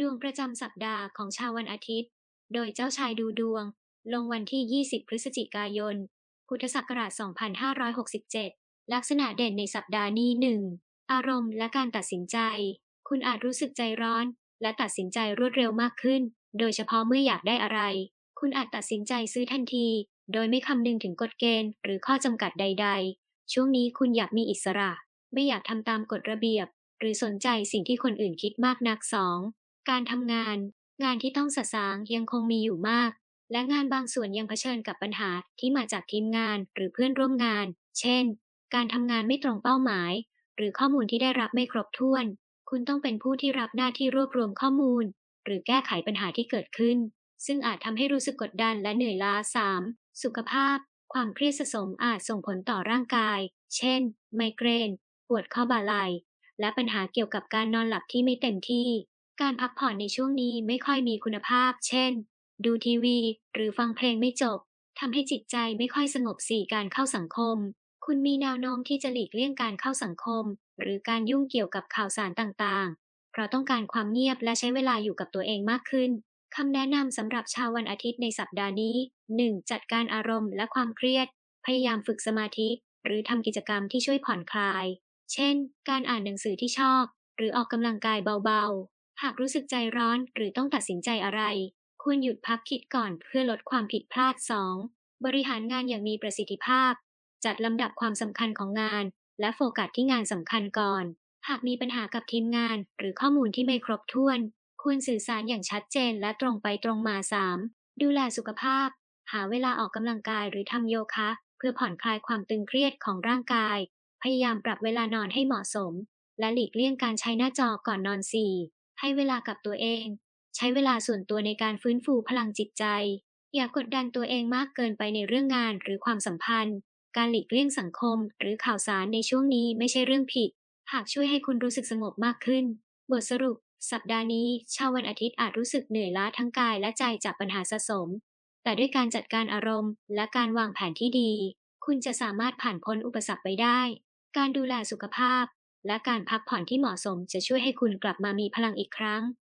ดวงประจำสัปดาห์ของชาววันอาทิตย์ โดยเจ้าชายดูดวง ลงวันที่ 20 พฤศจิกายน พุทธศักราช 2567 ลักษณะเด่นในสัปดาห์นี้ 1. อารมณ์และการตัดสินใจ คุณอาจรู้สึกใจร้อน และตัดสินใจรวดเร็วมากขึ้น โดยเฉพาะเมื่ออยากได้อะไร คุณอาจตัดสินใจซื้อทันที โดยไม่คำนึงถึงกฎเกณฑ์ หรือข้อจำกัดใด ๆ ช่วงนี้คุณอยากมีอิสระ ไม่อยากทำตามกฎระเบียบ หรือสนใจสิ่งที่คนอื่นคิดมากนัก 2. การทำงาน งานที่ต้องสะสางยังคงมีอยู่มาก และงานบางส่วนยังเผชิญกับปัญหาที่มาจากทีมงานหรือเพื่อนร่วมงาน เช่น การทำงานไม่ตรงเป้าหมาย หรือข้อมูลที่ได้รับไม่ครบถ้วน คุณต้องเป็นผู้ที่รับหน้าที่รวบรวมข้อมูล หรือแก้ไขปัญหาที่เกิดขึ้น ซึ่งอาจทำให้รู้สึกกดดันและเหนื่อยล้า 3. สุขภาพ ความเครียดสะสมอาจส่งผลต่อร่างกาย เช่น ไมเกรน ปวดข้อบ่าไหล่และปัญหาเกี่ยวกับการนอนหลับที่ไม่เต็มที่ การพักผ่อนในช่วงนี้ไม่ค่อยมีคุณภาพ เช่น ดูทีวี หรือฟังเพลงไม่จบทำให้จิตใจไม่ค่อยสงบสี่การเข้าสังคม คุณมีแนวโน้มที่จะหลีกเลี่ยงการเข้าสังคม หรือการยุ่งเกี่ยวกับข่าวสารต่างๆ เพราะต้องการความเงียบและใช้เวลาอยู่กับตัวเองมากขึ้นคำแนะนำสำหรับชาววันอาทิตย์ในสัปดาห์นี้ 1. จัดการอารมณ์และความเครียด พยายามฝึกสมาธิ หรือทำกิจกรรมที่ช่วยผ่อนคลาย เช่น การอ่านหนังสือที่ชอบ หรือออกกำลังกายเบาๆ หากรู้สึกใจร้อนหรือต้องตัดสินใจอะไร ควรหยุดพักคิดก่อนเพื่อลดความผิดพลาด 2. บริหารงานอย่างมีประสิทธิภาพ จัดลำดับความสำคัญของงาน และโฟกัสที่งานสำคัญก่อน หากมีปัญหากับทีมงาน หรือข้อมูลที่ไม่ครบถ้วน ควรสื่อสารอย่างชัดเจนและตรงไปตรงมา 3. ดูแลสุขภาพ หาเวลาออกกำลังกายหรือทำโยคะ เพื่อผ่อนคลายความตึงเครียดของร่างกาย พยายามปรับเวลานอนให้เหมาะสม และหลีกเลี่ยงการใช้หน้าจอก่อนนอน 4. ให้เวลากับตัวเอง ใช้เวลาส่วนตัวในการฟื้นฟูพลังจิตใจ อย่ากดดันตัวเองมากเกินไปในเรื่องงานหรือความสัมพันธ์ การหลีกเลี่ยงสังคม หรือข่าวสารในช่วงนี้ไม่ใช่เรื่องผิด หากช่วยให้คุณรู้สึกสงบมากขึ้น บทสรุป สัปดาห์นี้ชาววันอาทิตย์อาจรู้สึกเหนื่อยล้าทั้งกายและใจจากปัญหาสะสม แต่ด้วยการจัดการอารมณ์ และการวางแผนที่ดี คุณจะสามารถผ่านพ้นอุปสรรคไปได้ การดูแลสุขภาพ และการพักผ่อนที่เหมาะสมจะช่วยให้คุณกลับมามีพลังอีกครั้ง